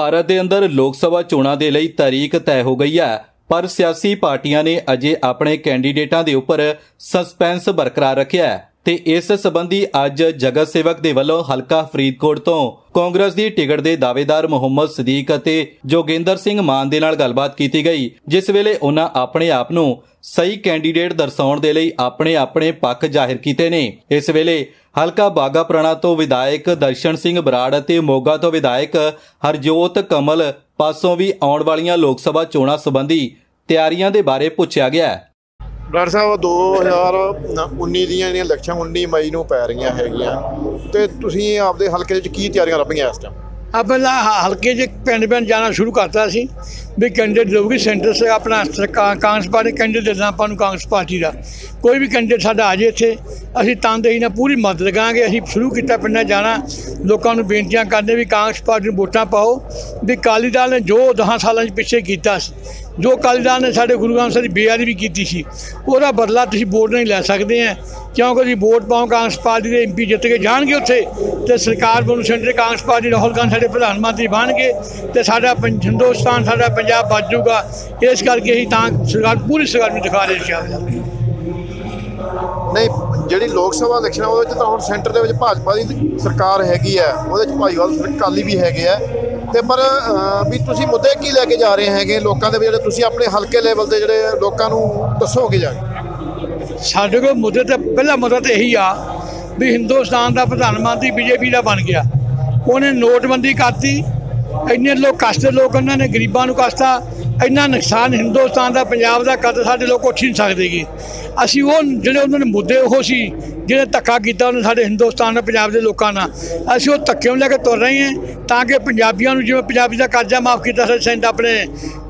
ਭਾਰਤ ਦੇ ਅੰਦਰ ਲੋਕ ਸਭਾ ਚੋਣਾਂ ਦੇ ਲਈ ਤਾਰੀਖ ਤੈਅ ਹੋ ਗਈ ਹੈ, ਪਰ ਸਿਆਸੀ ਪਾਰਟੀਆਂ ਨੇ ਅਜੇ ਆਪਣੇ ਕੈਂਡੀਡੇਟਾਂ ਦੇ ਉੱਪਰ ਸਸਪੈਂਸ ਬਰਕਰਾਰ ਰੱਖਿਆ ਹੈ। ਤੇ ਇਸ ਸਬੰਧੀ ਅੱਜ ਜਗਤ ਸੇਵਕ ਦੇ ਵੱਲੋਂ ਹਲਕਾ ਫਰੀਦਕੋਟ ਤੋਂ ਕਾਂਗਰਸ ਦੀ ਟਿਕਟ ਦੇ ਦਾਅਵੇਦਾਰ ਮੁਹੰਮਦ ਸਦੀਕ ਅਤੇ ਜੋਗਿੰਦਰ ਸਿੰਘ ਮਾਨ ਦੇ ਨਾਲ ਗੱਲਬਾਤ ਕੀਤੀ ਗਈ, ਜਿਸ ਵੇਲੇ ਉਹਨਾਂ ਆਪਣੇ ਆਪ ਨੂੰ ਸਹੀ ਕੈਂਡੀਡੇਟ ਦਰਸਾਉਣ ਦੇ ਲਈ ਆਪਣੇ ਆਪਣੇ ਪੱਖ ਜ਼ਾਹਿਰ ਕੀਤੇ ਨੇ। ਇਸ ਵੇਲੇ ਹਲਕਾ ਬਾਗਾ ਪ੍ਰਣਾ ਤੋਂ ਵਿਧਾਇਕ ਦਰਸ਼ਨ ਸਿੰਘ ਬਰਾੜ ਅਤੇ ਮੋਗਾ ਤੋਂ ਵਿਧਾਇਕ ਹਰਜੋਤ ਕਮਲ ਪਾਸੋਂ ਵੀ ਆਉਣ ਵਾਲੀਆਂ ਲੋਕ ਸਭਾ ਚੋਣਾਂ ਸੰਬੰਧੀ ਤਿਆਰੀਆਂ ਦੇ ਬਾਰੇ ਪੁੱਛਿਆ ਗਿਆ ਡਾਕਟਰ ਸਾਹਿਬ 2019 ਦੀਆਂ ਜਿਹੜੀਆਂ ਇਲੈਕਸ਼ਨ 19 ਮਈ ਨੂੰ ਪੈ ਰਹੀਆਂ ਹੈਗੀਆਂ, ਤੇ ਤੁਸੀਂ ਆਪਦੇ ਹਲਕੇ ਵਿੱਚ ਕੀ ਤਿਆਰੀਆਂ ਰੱਖੀਆਂ ਇਸ ਟਾਈਮ ਆ ਹਲਕੇ 'ਚ ਪਿੰਡ ਪਿੰਡ ਜਾਣਾ ਸ਼ੁਰੂ ਕਰਤਾ ਸੀ, ਵੀ ਕੈਂਡੀਡੇਟ ਲੋਗੀ ਸੈਂਟਰ ਸੇ ਆਪਣਾ ਸਰਕਾਰ ਕਾਂਗਰਸ ਪਾਰਟੀ ਕੈਂਡੀਡੇਟ ਦੇਣਾ ਆਪਾਂ ਨੂੰ ਕਾਂਗਰਸ ਪਾਰਟੀ ਦਾ। ਕੋਈ ਵੀ ਕੈਂਡੀਡੇਟ ਸਾਡਾ ਆ ਜੇ ਇੱਥੇ, ਅਸੀਂ ਤਨਦੇਹੀ ਨਾਲ ਪੂਰੀ ਮਦਦ ਕਰਾਂਗੇ, ਅਸੀਂ ਸ਼ੁਰੂ ਕੀਤਾ ਪਿੰਡਾਂ ਜਾਣਾ, ਲੋਕਾਂ ਨੂੰ ਬੇਨਤੀਆਂ ਕਰਦੇ ਵੀ ਕਾਂਗਰਸ ਪਾਰਟੀ ਨੂੰ ਵੋਟਾਂ ਪਾਓ, ਵੀ ਅਕਾਲੀ ਦਲ ਨੇ ਜੋ 10 ਸਾਲਾਂ 'ਚ ਪਿੱਛੇ ਕੀਤਾ ਸੀ ਜੋ ਅਕਾਲੀ ਦਲ ਨੇ ਸਾਡੇ ਗੁਰੂ ਗ੍ਰੰਥ ਸਾਹਿਬ ਦੀ ਬੇਅਦਬੀ ਵੀ ਕੀਤੀ ਸੀ, ਉਹਦਾ ਬਦਲਾ ਤੁਸੀਂ ਵੋਟ ਨਹੀਂ ਲੈ ਸਕਦੇ ਆ ਕਿਉਂਕਿ ਤੁਸੀਂ ਵੋਟ ਪਾਓ ਕਾਂਗਰਸ ਪਾਰਟੀ ਦੇ ਐਮਪੀ ਜਿੱਤ ਕੇ ਜਾਣਗੇ ਉੱਥੇ ਤੇ ਸਰਕਾਰ ਬਣੂ ਸੈਂਟਰ ਕਾਂਗਰਸ ਪਾਰਟੀ ਰਾਹੁਲ ਗਾਂਧੀ ਸਾਡੇ ਪ੍ਰਧਾਨ ਮੰਤਰੀ ਬਣਨਗੇ ਤੇ ਸਾਡਾ ਪੰ- ਹਿੰਦੁਸਤਾਨ ਸਾਡਾ ਪੰਜਾਬ ਬਚ ਜਾਊਗਾ। ਇਸ ਕਰਕੇ ਅਸੀਂ ਤਾਂ ਸਰਕਾਰ, ਪੂਰੀ ਸਰਕਾਰ ਨੂੰ ਦਿਖਾ ਰਹੇ ਸੀ ਨਹੀਂ, ਜਿਹੜੀ ਲੋਕ ਸਭਾ ਇਲੈਕਸ਼ਨ ਆ ਉਹਦੇ ਵਿੱਚ ਤਾਂ ਹੁਣ ਸੈਂਟਰ ਦੇ ਵਿੱਚ ਭਾਜਪਾ ਦੀ ਸਰਕਾਰ ਹੈਗੀ ਹੈ ਉਹਦੇ ਵਿੱਚ ਭਾਈਵਾਲ ਅਕਾਲੀ ਵੀ ਹੈਗੇ ਆ ਤੇ ਪਰ ਵੀ ਤੁਸੀਂ ਮੁੱਦੇ ਕੀ ਲੈ ਕੇ ਜਾ ਰਹੇ ਹੈਗੇ ਲੋਕਾਂ ਦੇ ਜਿਹੜੇ ਤੁਸੀਂ ਆਪਣੇ ਹਲਕੇ ਲੈਵਲ 'ਤੇ ਜਿਹੜੇ ਲੋਕਾਂ ਨੂੰ ਦੱਸੋਗੇ ਜਾ ਸਾਡੇ ਕੋਲ ਮੁੱਦੇ ਤੇ, ਪਹਿਲਾ ਮੁੱਦਾ ਤੇ ਇਹੀ ਆ ਵੀ ਹਿੰਦੁਸਤਾਨ ਦਾ ਪ੍ਰਧਾਨ ਮੰਤਰੀ ਬੀਜੇਪੀ ਦਾ ਬਣ ਗਿਆ। ਉਹਨੇ ਨੋਟਬੰਦੀ ਕਰਤੀ, ਇੰਨੇ ਲੋਕ ਕਸ਼ਟ ਦੇ ਲੋਕ ਉਹਨਾਂ ਨੇ, ਗਰੀਬਾਂ ਨੂੰ ਕਸ਼ਤਾ। ਇੰਨਾ ਨੁਕਸਾਨ ਹਿੰਦੁਸਤਾਨ ਦਾ, ਪੰਜਾਬ ਦਾ ਕਦ ਸਾਡੇ ਲੋਕ ਉੱਠ ਹੀ ਨਹੀਂ ਸਕਦੇਗੇ ਅਸੀਂ ਉਹ ਜਿਹੜੇ ਉਹਨਾਂ ਦੇ ਮੁੱਦੇ ਉਹ ਸੀ ਜਿਹੜੇ ਧੱਕਾ ਕੀਤਾ ਉਹਨੇ ਸਾਡੇ ਹਿੰਦੁਸਤਾਨ ਦੇ ਪੰਜਾਬ ਦੇ ਲੋਕਾਂ ਨਾਲ। ਅਸੀਂ ਉਹ ਧੱਕੇ ਨੂੰ ਲੈ ਕੇ ਤੁਰ ਰਹੇ ਹਾਂ, ਤਾਂ ਕਿ ਪੰਜਾਬੀਆਂ ਨੂੰ ਜਿਵੇਂ ਪੰਜਾਬੀ ਦਾ ਕਰਜ਼ਾ ਮਾਫ ਕੀਤਾ ਸੀ ਸੈਂਟ ਆਪਣੇ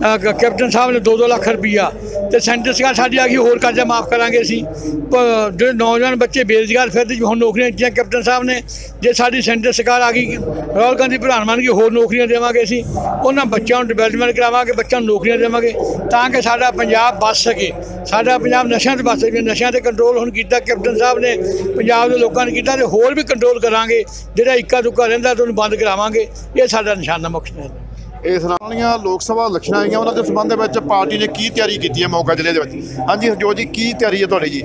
ਕੈਪਟਨ ਸਾਹਿਬ ਨੇ 2-2 ਲੱਖ ਰੁਪਈਆ ਤੇ ਸੈਂਟਰ ਸਰਕਾਰ ਸਾਡੀ ਆ ਗਈ, ਹੋਰ ਕਰਜ਼ਾ ਮਾਫ ਕਰਾਂਗੇ ਅਸੀਂ। ਪ- ਜਿਹੜੇ ਨੌਜਵਾਨ ਬੱਚੇ ਬੇਰੁਜ਼ਗਾਰ ਫਿਰਦੇ ਜੀ ਹੁਣ ਨੌਕਰੀਆਂ ਦਿੱਤੀਆਂ ਕੈਪਟਨ ਸਾਹਿਬ ਨੇ, ਜੇ ਸਾਡੀ ਸੈਂਟਰ ਸਰਕਾਰ ਆ ਗਈ, ਰਾਹੁਲ ਗਾਂਧੀ ਪ੍ਰਧਾਨ ਬਣ ਗਏ ਹੋਰ ਨੌਕਰੀਆਂ ਦੇਵਾਂਗੇ ਅਸੀਂ। ਉਹਨਾਂ ਬੱਚਿਆਂ ਨੂੰ ਡਿਵੈਲਪਮੈਂਟ ਕਰਾਵਾਂਗੇ, ਬੱਚਿਆਂ ਨੂੰ ਨੌਕਰੀਆਂ ਦੇਵਾਂਗੇ, ਤਾਂ ਕਿ ਸਾਡਾ ਪੰਜਾਬ ਬਚ ਸਕੇ। ਸਾਡਾ ਪੰਜਾਬ ਨਸ਼ਿਆਂ ਤੋਂ ਬਚ ਸਕੇ, ਨਸ਼ਿਆਂ ਤੇ ਕੰਟਰੋਲ ਹੁਣ ਕੀਤਾ ਕੈਪਟਨ ਸਾਹਿਬ ਨੇ, ਪੰਜਾਬ ਦੇ ਲੋਕਾਂ ਨੇ ਕੀਤਾ ਤੇ ਹੋਰ ਵੀ ਕੰਟਰੋਲ ਕਰਾਂਗੇ। ਜਿਹੜਾ ਇੱਕਾ ਦੁੱਕਾ ਰਹਿੰਦਾ ਤੇ ਉਹਨੂੰ ਬੰਦ ਕਰਾਵਾਂਗੇ, ਇਹ ਸਾਡਾ ਨਿਸ਼ਾਨਾ ਮੁੱਖ ਹੈ। ਇਸ ਨਾਲ ਲੋਕ ਸਭਾ ਇਲੈਕਸ਼ਨ ਆਈਆਂ, ਉਹਨਾਂ ਦੇ ਸੰਬੰਧ ਵਿੱਚ ਪਾਰਟੀ ਨੇ ਕੀ ਤਿਆਰੀ ਕੀਤੀ ਹੈ ਮੌਕਾ ਜ਼ਿਲ੍ਹੇ ਦੇ ਵਿੱਚ? ਹਾਂਜੀ ਹਰਜੋਤ ਜੀ, ਕੀ ਤਿਆਰੀ ਹੈ ਤੁਹਾਡੀ ਜੀ?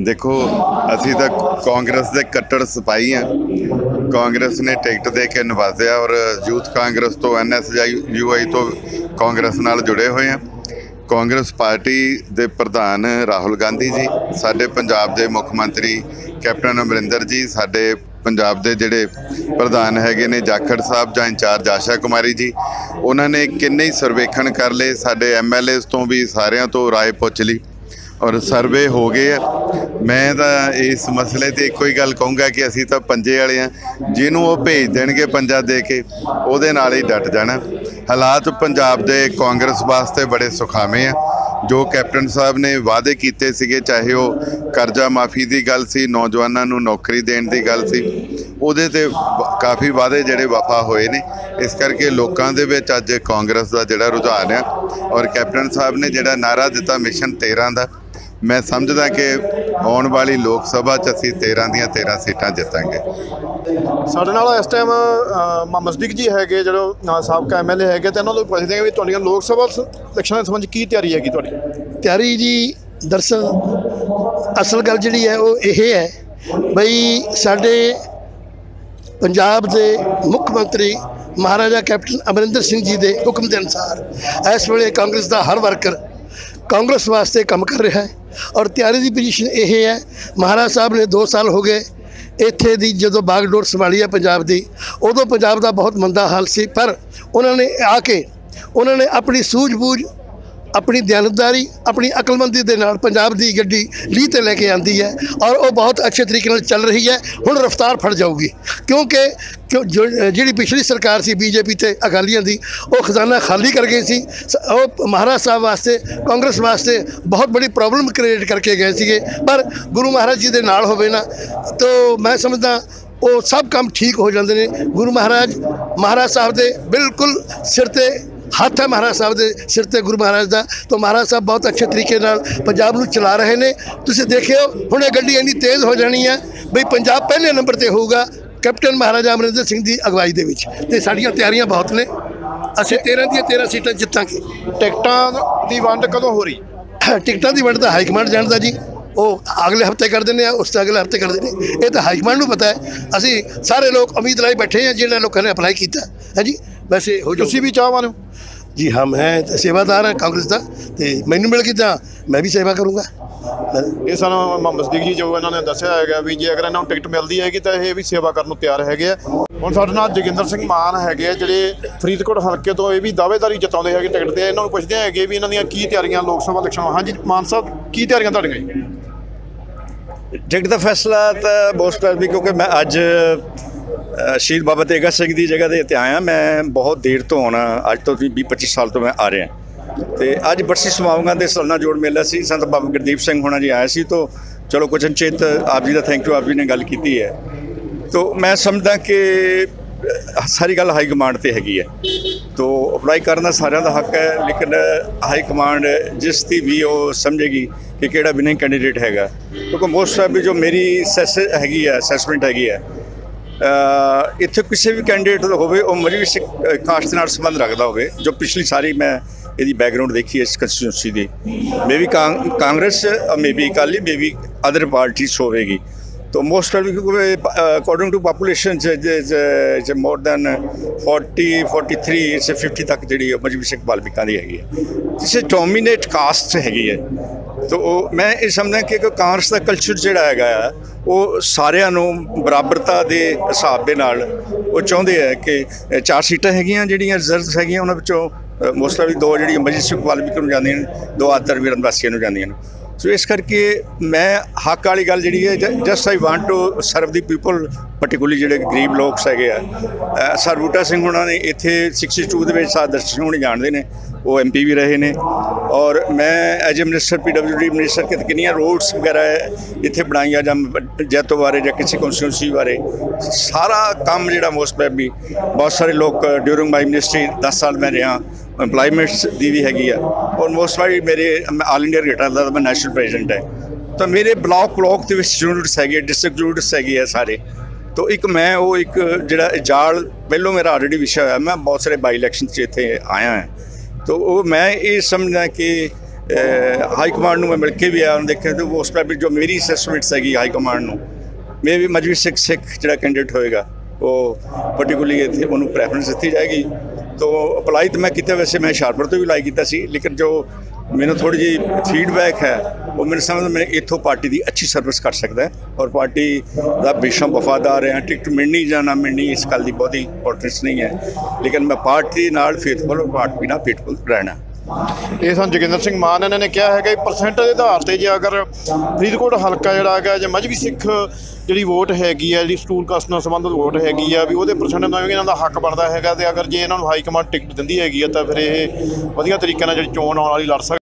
ਦੇਖੋ, ਅਸੀਂ ਤਾਂ ਕਾਂਗਰਸ ਦੇ ਕੱਟੜ ਸਿਪਾਹੀ ਆ ਕਾਂਗਰਸ ਨੇ ਟਿਕਟ ਦੇ ਕੇ ਨਵਾਜ਼ਿਆ ਔਰ ਯੂਥ ਕਾਂਗਰਸ ਤੋਂ ਐਨਐਸਯੂਆਈ ਤੋਂ ਕਾਂਗਰਸ ਨਾਲ ਜੁੜੇ ਹੋਏ ਆ ਕਾਂਗਰਸ ਪਾਰਟੀ ਦੇ ਪ੍ਰਧਾਨ ਰਾਹੁਲ ਗਾਂਧੀ ਜੀ, ਸਾਡੇ ਪੰਜਾਬ ਦੇ ਮੁੱਖ ਮੰਤਰੀ ਕੈਪਟਨ ਅਮਰਿੰਦਰ ਜੀ, ਸਾਡੇ ਪੰਜਾਬ ਦੇ ਜਿਹੜੇ ਪ੍ਰਧਾਨ ਹੈਗੇ ਨੇ ਜਾਖੜ ਸਾਹਿਬ ਜਾਂ ਇੰਚਾਰਜ ਆਸ਼ਾ ਕੁਮਾਰੀ ਜੀ ਉਹਨਾਂ ਨੇ ਕਿੰਨੇ ਹੀ ਸਰਵੇਖਣ ਕਰ ਲਏ ਸਾਡੇ ਐਮਐਲਏਸ ਤੋਂ ਵੀ ਸਾਰਿਆਂ ਤੋਂ رائے ਪੁੱਛ ਲਈ ਔਰ ਸਰਵੇ ਹੋ ਗਏ ਆ ਮੈਂ ਤਾਂ ਇਸ ਮਸਲੇ ਤੇ ਇੱਕੋ ਹੀ ਗੱਲ ਕਹੂੰਗਾ ਕਿ ਅਸੀਂ ਤਾਂ ਪੰਜੇ ਵਾਲੇ ਆ ਜਿਹਨੂੰ ਉਹ ਭੇਜ ਦੇਣਗੇ ਪੰਜਾ ਦੇ ਕੇ ਉਹਦੇ ਨਾਲ ਹੀ ਡਟ ਜਾਣਾ ਹਾਲਾਤ ਪੰਜਾਬ ਦੇ ਕਾਂਗਰਸ ਵਾਸਤੇ ਬੜੇ ਸੁਖਾਵੇਂ ਆ ਜੋ ਕੈਪਟਨ ਸਾਹਿਬ ਨੇ ਵਾਅਦੇ ਕੀਤੇ ਸੀਗੇ, ਚਾਹੇ ਉਹ ਕਰਜ਼ਾ ਮਾਫੀ ਦੀ ਗੱਲ ਸੀ, ਨੌਜਵਾਨਾਂ ਨੂੰ ਨੌਕਰੀ ਦੇਣ ਦੀ ਗੱਲ ਸੀ, ਉਹਦੇ ਤੇ ਵ- ਕਾਫੀ ਵਾਅਦੇ ਜਿਹੜੇ ਵਫਾ ਹੋਏ ਨੇ। ਇਸ ਕਰਕੇ ਲੋਕਾਂ ਦੇ ਵਿੱਚ ਅੱਜ ਕਾਂਗਰਸ ਦਾ ਜਿਹੜਾ ਰੁਝਾਨ ਆ ਔਰ ਕੈਪਟਨ ਸਾਹਿਬ ਨੇ ਜਿਹੜਾ ਨਾਰਾ ਦਿੱਤਾ ਮਿਸ਼ਨ 13 ਦਾ ਮੈਂ ਸਮਝਦਾ ਕਿ ਆਉਣ ਵਾਲੀ ਲੋਕ ਸਭਾ 'ਚ ਅਸੀਂ 13 ਦੀਆਂ 13 ਸੀਟਾਂ ਜਿੱਤਾਂਗੇ। ਸਾਡੇ ਨਾਲ ਇਸ ਟਾਈਮ ਸਦੀਕ ਜੀ ਹੈਗੇ ਜਿਹੜੇ ਸਾਬਕਾ ਐਮਐਲਏ ਹੈਗੇ ਤੇ ਇਹਨਾਂ ਨੂੰ ਪੁੱਛਦੇ ਹਾਂ ਵੀ ਤੁਹਾਡੀਆਂ ਲੋਕ ਸਭਾ ਇਲੈਕਸ਼ਨਾਂ ਦੇ ਸੰਬੰਧ ਕੀ ਤਿਆਰੀ ਹੈਗੀ ਤੁਹਾਡੀ? ਤਿਆਰੀ ਜੀ ਦਰਸਲ ਅਸਲ ਗੱਲ ਜਿਹੜੀ ਹੈ ਉਹ ਇਹ ਹੈ ਬਈ ਸਾਡੇ ਪੰਜਾਬ ਦੇ ਮੁੱਖ ਮੰਤਰੀ ਮਹਾਰਾਜਾ ਕੈਪਟਨ ਅਮਰਿੰਦਰ ਸਿੰਘ ਜੀ ਦੇ ਹੁਕਮ ਦੇ ਅਨੁਸਾਰ ਇਸ ਵੇਲੇ ਕਾਂਗਰਸ ਦਾ ਹਰ ਵਰਕਰ ਕਾਂਗਰਸ ਵਾਸਤੇ ਕੰਮ ਕਰ ਰਿਹਾ ਹੈ। ਔਰ ਤਿਆਰੀ ਦੀ ਪੋਜੀਸ਼ਨ ਇਹ ਹੈ, ਮਹਾਰਾਜ ਸਾਹਿਬ ਨੇ 2 ਸਾਲ ਹੋ ਗਏ, ਇੱਥੇ ਦੀ ਜਦੋਂ ਬਾਗਡੋਰ ਸੰਭਾਲੀ ਹੈ ਪੰਜਾਬ ਦੀ, ਉਦੋਂ ਪੰਜਾਬ ਦਾ ਬਹੁਤ ਮੰਦਾ ਹਾਲ ਸੀ, ਪਰ ਉਹਨਾਂ ਨੇ ਆ ਕੇ, ਉਹਨਾਂ ਨੇ ਆਪਣੀ ਸੂਝ-ਬੂਝ ਆਪਣੀ ਦਿਆਨਤਦਾਰੀ ਆਪਣੀ ਅਕਲਮੰਦੀ ਦੇ ਨਾਲ ਪੰਜਾਬ ਦੀ ਗੱਡੀ ਲੀਹ ਤੇ ਲੈ ਕੇ ਆਂਦੀ ਹੈ ਔਰ ਉਹ ਬਹੁਤ ਅੱਛੇ ਤਰੀਕੇ ਨਾਲ ਚੱਲ ਰਹੀ ਹੈ, ਹੁਣ ਰਫ਼ਤਾਰ ਫੜ ਜਾਊਗੀ। ਕਿਉਂਕਿ ਕਿਉਂ ਜੋ- ਜਿਹੜੀ ਪਿਛਲੀ ਸਰਕਾਰ ਸੀ ਬੀਜੇਪੀ ਤੇ ਅਕਾਲੀਆਂ ਦੀ, ਉਹ ਖਜ਼ਾਨਾ ਖਾਲੀ ਕਰ ਗਈ ਸੀ। ਸ- ਉਹ ਮਹਾਰਾਜ ਸਾਹਿਬ ਵਾਸਤੇ, ਕਾਂਗਰਸ ਵਾਸਤੇ ਬਹੁਤ ਬੜੀ ਪ੍ਰੋਬਲਮ ਕ੍ਰੀਏਟ ਕਰਕੇ ਗਏ ਸੀਗੇ। ਪਰ ਗੁਰੂ ਮਹਾਰਾਜ ਜੀ ਦੇ ਨਾਲ ਹੋਵੇ ਨਾ, ਤਾਂ ਮੈਂ ਸਮਝਦਾ ਉਹ ਸਭ ਕੰਮ ਠੀਕ ਹੋ ਜਾਂਦੇ ਨੇ। ਗੁਰੂ ਮਹਾਰਾਜ ਮਹਾਰਾਜ ਸਾਹਿਬ ਦੇ ਬਿਲਕੁਲ ਸਿਰ ਤੇ ਹੱਥ ਹੈ ਮਹਾਰਾਜ ਸਾਹਿਬ ਦੇ ਸਿਰ ਤੇ ਗੁਰੂ ਮਹਾਰਾਜ ਦਾ। ਤਾਂ ਮਹਾਰਾਜ ਸਾਹਿਬ ਬਹੁਤ ਅੱਛੇ ਤਰੀਕੇ ਨਾਲ ਪੰਜਾਬ ਨੂੰ ਚਲਾ ਰਹੇ ਨੇ। ਤੁਸੀਂ ਦੇਖਿਓ ਹੁਣ ਇਹ ਗੱਡੀ ਇੰਨੀ ਤੇਜ਼ ਹੋ ਜਾਣੀ ਹੈ ਬਈ ਪੰਜਾਬ ਪਹਿਲੇ ਨੰਬਰ ਤੇ ਹੋਊਗਾ ਕੈਪਟਨ ਮਹਾਰਾਜਾ ਅਮਰਿੰਦਰ ਸਿੰਘ ਦੀ ਅਗਵਾਈ ਦੇ ਵਿੱਚ। ਤੇ ਸਾਡੀਆਂ ਤਿਆਰੀਆਂ ਬਹੁਤ ਨੇ। ਅਸੀਂ 13 ਦੀਆਂ 13 ਸੀਟਾਂ ਜਿੱਤਾਂਗੇ। ਟਿਕਟਾਂ ਦੀ ਵੰਡ ਕਦੋਂ ਹੋ ਰਹੀ? ਟਿਕਟਾਂ ਦੀ ਵੰਡ ਤਾਂ ਹਾਈ ਕਮਾਂਡ ਜਾਣਦਾ ਜੀ। ਉਹ ਅਗਲੇ ਹਫ਼ਤੇ ਕਰ ਦਿੰਦੇ ਆ ਉਸ ਤੋਂ ਅਗਲੇ ਹਫ਼ਤੇ ਕਰਦੇ ਨੇ ਇਹ ਤਾਂ ਹਾਈ ਕਮਾਂਡ ਨੂੰ ਪਤਾ ਹੈ। ਅਸੀਂ ਸਾਰੇ ਲੋਕ ਉਮੀਦ ਲਾਈ ਬੈਠੇ ਆ ਜਿਹਨਾਂ ਲੋਕਾਂ ਨੇ ਅਪਲਾਈ ਕੀਤਾ। ਹੈ ਜੀ? ਵੈਸੇ ਹੋ ਜਾਊ ਤੁਸੀਂ ਵੀ ਚਾਹਵਾਨ ਹੋ? ਜੀ ਹਾਂ ਮੈਂ ਸੇਵਾਦਾਰ ਹਾਂ ਕਾਂਗਰਸ ਦਾ ਤੇ ਮੈਨੂੰ ਮਿਲ ਗਈ ਤਾਂ ਮੈਂ ਵੀ ਸੇਵਾ ਕਰੂੰਗਾ। ਇਹ ਸਾਨੂੰ ਮੁਹੰਮਦ ਸਦੀਕ ਜੀ ਜੋ ਇਹਨਾਂ ਨੇ ਦੱਸਿਆ ਹੈਗਾ ਵੀ ਜੇ ਅਗਰ ਇਹਨਾਂ ਨੂੰ ਟਿਕਟ ਮਿਲਦੀ ਹੈਗੀ ਤਾਂ ਇਹ ਵੀ ਸੇਵਾ ਕਰਨ ਨੂੰ ਤਿਆਰ ਹੈਗੇ ਆ। ਹੁਣ ਸਾਡੇ ਨਾਲ ਜੋਗਿੰਦਰ ਸਿੰਘ ਮਾਨ ਹੈਗੇ ਆ ਜਿਹੜੇ ਫਰੀਦਕੋਟ ਹਲਕੇ ਤੋਂ ਇਹ ਵੀ ਦਾਅਵੇਦਾਰੀ ਜਤਾਉਂਦੇ ਹੈਗੇ ਟਿਕਟ ਤੇ। ਇਹਨਾਂ ਨੂੰ ਪੁੱਛਦੇ ਹੈਗੇ ਵੀ ਇਹਨਾਂ ਦੀਆਂ ਕੀ ਤਿਆਰੀਆਂ ਲੋਕ ਸਭਾ ਇਲੈਕਸ਼ਨ ਹਾਂਜੀ ਮਾਨ ਸਾਹਿਬ ਕੀ ਤਿਆਰੀਆਂ ਤੁਹਾਡੀਆਂ ਜੀ? ਟਿਕਟ ਦਾ ਫੈਸਲਾ ਤਾਂ ਮੋਸਟ ਵੀ ਕਿਉਂਕਿ ਮੈਂ ਅੱਜ ਸ਼ਹੀਦ ਬਾਬਾ ਤੇਗਾ ਸਿੰਘ ਦੀ ਜਗ੍ਹਾ 'ਤੇ ਉੱਤੇ ਆਇਆ। ਮੈਂ ਬਹੁਤ ਦੇਰ ਤੋਂ ਆਉਣਾ ਅੱਜ ਤੋਂ ਵੀ 20 25 ਸਾਲ ਤੋਂ ਮੈਂ ਆ ਰਿਹਾ। ਤੇ ਅੱਜ ਬਰਸੀ ਸਮਾਗਮਾਂ ਦੇ ਸਾਲਾਨਾ ਜੋੜ ਮੇਲਾ ਸੀ। ਸੰਤ ਬਾਬਾ ਗੁਰਦੀਪ ਸਿੰਘ ਹੋਣਾ ਜੀ ਆਇਆ ਸੀ। ਤੋਂ ਚਲੋ ਕੁਝ ਅੰਚੇਤ ਆਪ ਜੀ ਦਾ ਥੈਂਕ ਯੂ ਆਪ ਜੀ ਨੇ ਗੱਲ ਕੀਤੀ ਹੈ। ਤੋਂ ਮੈਂ ਸਮਝਦਾ ਕਿ ਸਾਰੀ ਗੱਲ ਹਾਈ ਕਮਾਂਡ ਤੇ ਹੈਗੀ ਹੈ। ਤੋ ਅਪਲਾਈ ਕਰਨ ਦਾ ਸਾਰਿਆਂ ਦਾ ਹੱਕ ਹੈ, ਲੇਕਿਨ ਹਾਈ ਕਮਾਂਡ ਜਿਸ ਦੀ ਵੀ ਉਹ ਸਮਝੇਗੀ ਕਿ ਕਿਹੜਾ ਵਿਨਿੰਗ ਕੈਂਡੀਡੇਟ ਹੈਗਾ। ਕਿਉਂਕਿ ਮੋਸਟ ਆਫ ਜੋ ਮੇਰੀ ਸੈਸ ਹੈਗੀ ਹੈ ਅਸੈਸਮੈਂਟ ਹੈਗੀ ਹੈ ਇੱਥੇ ਕਿਸੇ ਵੀ ਕੈਂਡੀਡੇਟ ਹੋਵੇ ਉਹ ਮਜਬੀ ਸਿੱਖ ਕਾਸਟ ਦੇ ਨਾਲ ਸੰਬੰਧ ਰੱਖਦਾ ਹੋਵੇ ਜੋ ਪਿਛਲੀ ਸਾਰੀ ਮੈਂ ਇਹਦੀ ਬੈਕਗ੍ਰਾਉਂਡ ਦੇਖੀ ਹੈ ਇਸ ਕੰਸਟੀਟਿਊਂਸੀ ਦੀ। ਮੇ ਵੀ Congress maybe Akali may other parties ਹੋਵੇਗੀ। तो most probably because, uh, according to population it's, it's, uh, it's more 40 43 it's 50 ਤੱਕ ਜਿਹੜੀ ਮਜਬੀ ਸਿੱਖ ਬਾਲਮਿਕਾਂ ਦੀ ਹੈਗੀ ਹੈ। ਜਿਸੇ ਡੋਮੀਨੇਟ ਕਾਸਟ ਹੈਗੀ ਹੈ। ਤੋ ਉਹ ਮੈਂ ਇਹ ਸਮਝਦਾ ਕਿ ਕਾਂਗਰਸ ਦਾ ਕਲਚਰ ਜਿਹੜਾ ਹੈਗਾ ਆ, ਉਹ ਸਾਰਿਆਂ ਨੂੰ ਬਰਾਬਰਤਾ ਦੇ ਹਿਸਾਬ ਦੇ ਨਾਲ ਉਹ ਚਾਹੁੰਦੇ ਆ ਕਿ ਚਾਰ ਸੀਟਾਂ ਹੈਗੀਆਂ ਜਿਹੜੀਆਂ ਰਿਜ਼ਰਵਸ ਹੈਗੀਆਂ ਉਹਨਾਂ ਵਿੱਚੋਂ ਮੋਸਟ ਆਫ ਦੋ ਜਿਹੜੀਆਂ ਮਜਬੀ ਸਿੱਖ ਨੂੰ ਜਾਂਦੀਆਂ ਨੇ, ਦੋ ਆਦਰ ਵੀਰਨ ਵਾਸੀਆਂ ਨੂੰ ਜਾਂਦੀਆਂ ਨੇ। ਸੋ ਇਸ ਕਰਕੇ ਮੈਂ ਹੱਕ ਵਾਲੀ ਗੱਲ ਜਿਹੜੀ ਹੈ just I want to serve the people particularly ਜਿਹੜੇ ਗਰੀਬ ਲੋਕਸ ਹੈਗੇ ਆ। ਸਰ ਬੂਟਾ ਸਿੰਘ ਉਹਨਾਂ ਨੇ ਇੱਥੇ 62 ਦੇ ਵਿੱਚ ਸਾਦਰ ਸਿੰਘ ਹੋਣੀ ਜਾਣਦੇ ਨੇ, ਉਹ ਐਮਪੀ ਵੀ ਰਹੇ ਨੇ। ਔਰ ਮੈਂ as a minister PWD minister ਕਿ ਕਿੰਨੀਆਂ ਰੋਡਸ ਵਗੈਰਾ ਇੱਥੇ ਬਣਾਈਆਂ ਜਾਂ ਜੈਤੋ ਬਾਰੇ ਜਾਂ ਕਿਸੇ ਕਨਸਟੀਟਿਊਂਸੀ ਬਾਰੇ, ਸਾਰਾ ਕੰਮ ਜਿਹੜਾ ਮੋਸਟ ਪ੍ਰੈਬਲੀ ਬਹੁਤ ਸਾਰੇ ਲੋਕ ਡਿਊਰਿੰਗ ਮਾਈ ਮਿਨਿਸਟਰੀ 10 ਸਾਲ ਮੈਂ ਰਿਹਾ EMPLOYMENTS ਦੀ ਵੀ ਹੈਗੀ ਆ। ਔਰ ਮੋਸਟ ਵਾਈ ਮੇਰੇ ਆਲ ਇੰਡੀਆ ਗ੍ਰੇਟਰ ਦਾ ਮੈਂ ਨੈਸ਼ਨਲ ਪ੍ਰੈਜ਼ੀਡੈਂਟ ਹੈ। ਤਾਂ ਮੇਰੇ ਬਲਾਕ ਬਲਾਕ ਦੇ ਵਿੱਚ ਯੂਨਿਟਸ ਹੈਗੇ ਡਿਸਟ੍ਰਿਕਟ ਯੂਨਿਟਸ ਹੈਗੇ ਆ ਸਾਰੇ। ਤੋ ਇੱਕ ਮੈਂ, ਉਹ ਇੱਕ ਜਿਹੜਾ ਜਾਲ ਪਹਿਲੋਂ ਮੇਰਾ ਆਲਰੇਡੀ ਵਿਸ਼ਾ ਹੋਇਆ, ਮੈਂ ਬਹੁਤ ਸਾਰੇ ਬਾਈ ਇਲੈਕਸ਼ਨ 'ਚ ਇੱਥੇ ਆਇਆ ਹਾਂ। ਤਾਂ ਉਹ ਮੈਂ ਇਹ ਸਮਝਦਾ ਕਿ ਹਾਈ ਕਮਾਂਡ ਨੂੰ ਮੈਂ ਮਿਲ ਕੇ ਵੀ ਆਇਆ, ਉਹਨੂੰ ਦੇਖਿਆ ਤਾਂ ਉਸ ਪਰ ਜੋ ਮੇਰੀ ਅਸੈਸਮੈਂਟਸ ਹੈਗੀ ਹਾਈ ਕਮਾਂਡ ਨੂੰ, ਮੇ ਵੀ ਮਜਬੀ ਸਿੱਖ ਸਿੱਖ ਜਿਹੜਾ ਕੈਂਡੀਡੇਟ ਹੋਏਗਾ, ਉਹ ਪਾਰਟਿਕੂਲਰਲੀ ਇੱਥੇ ਉਹਨੂੰ ਪ੍ਰੈਫਰੈਂਸ ਦਿੱਤੀ ਜਾਏਗੀ। ਤੋ ਅਪਲਾਈ ਤਾਂ ਮੈਂ ਕੀਤਾ, ਵੈਸੇ ਮੈਂ ਹੁਸ਼ਿਆਰਪੁਰ ਤੋਂ ਵੀ ਲਾਈ ਕੀਤਾ ਸੀ, ਲੇਕਿਨ ਜੋ ਮੈਨੂੰ ਥੋੜੀ ਜਿਹੀ ਫੀਡਬੈਕ ਹੈ। ਉਹ ਮੈਨੂੰ ਸਮਝ, ਮੈਂ ਇੱਥੋਂ ਪਾਰਟੀ ਦੀ ਅੱਛੀ ਸਰਵਿਸ ਕਰ ਸਕਦਾ ਔਰ ਪਾਰਟੀ ਦਾ ਬੇਸ਼ਮ ਵਫਾਦਾਰ ਹੈ। ਟਿਕਟ ਮਿਲਣੀ ਜਾਂ ਨਾ ਮਿਲਣੀ, ਇਸ ਗੱਲ ਦੀ ਬਹੁਤੀ ਇੰਪੋਰਟੈਂਸ ਨਹੀਂ ਹੈ। ਲੇਕਿਨ ਮੈਂ ਪਾਰਟੀ ਨਾਲ ਫੇਥਫੁਲ ਔਰ ਪਾਰਟੀ ਨਾਲ ਫੇਥਫੁਲ ਰਹਿਣਾ। ਇਹ ਸਾਨੂੰ ਜੋਗਿੰਦਰ ਸਿੰਘ ਮਾਨ ਇਹਨਾਂ ਨੇ ਕਿਹਾ ਹੈਗਾ ਕਿ ਪਰਸੈਂਟ ਦੇ ਆਧਾਰ ਤੇ ਜੇ ਅਗਰ ਫਰੀਦਕੋਟ ਹਲਕਾ ਜਿਹੜਾ ਹੈਗਾ, ਜਾਂ ਮਜਬੀ ਸਿੱਖ ਜਿਹੜੀ ਵੋਟ ਹੈਗੀ ਹੈ, ਜਿਹੜੀ ਸਟੂਲ ਕਾਸਟ ਨਾਲ ਸੰਬੰਧਿਤ ਵੋਟ ਹੈਗੀ ਆ, ਵੀ ਉਹਦੇ ਪਰਸੈਂਟ ਨਾਲ ਇਹਨਾਂ ਦਾ ਹੱਕ ਬਣਦਾ ਹੈਗਾ ਤੇ ਅਗਰ ਜੇ ਇਹਨਾਂ ਨੂੰ ਹਾਈ ਕਮਾਂਡ ਟਿਕਟ ਦਿੰਦੀ ਹੈਗੀ ਆ, ਤਾਂ ਫਿਰ ਇਹ ਵਧੀਆ ਤਰੀਕੇ ਨਾਲ ਜਿਹੜੀ ਚੋਣ ਆਉਣ ਵਾਲੀ ਲੜ ਸਕਦੇ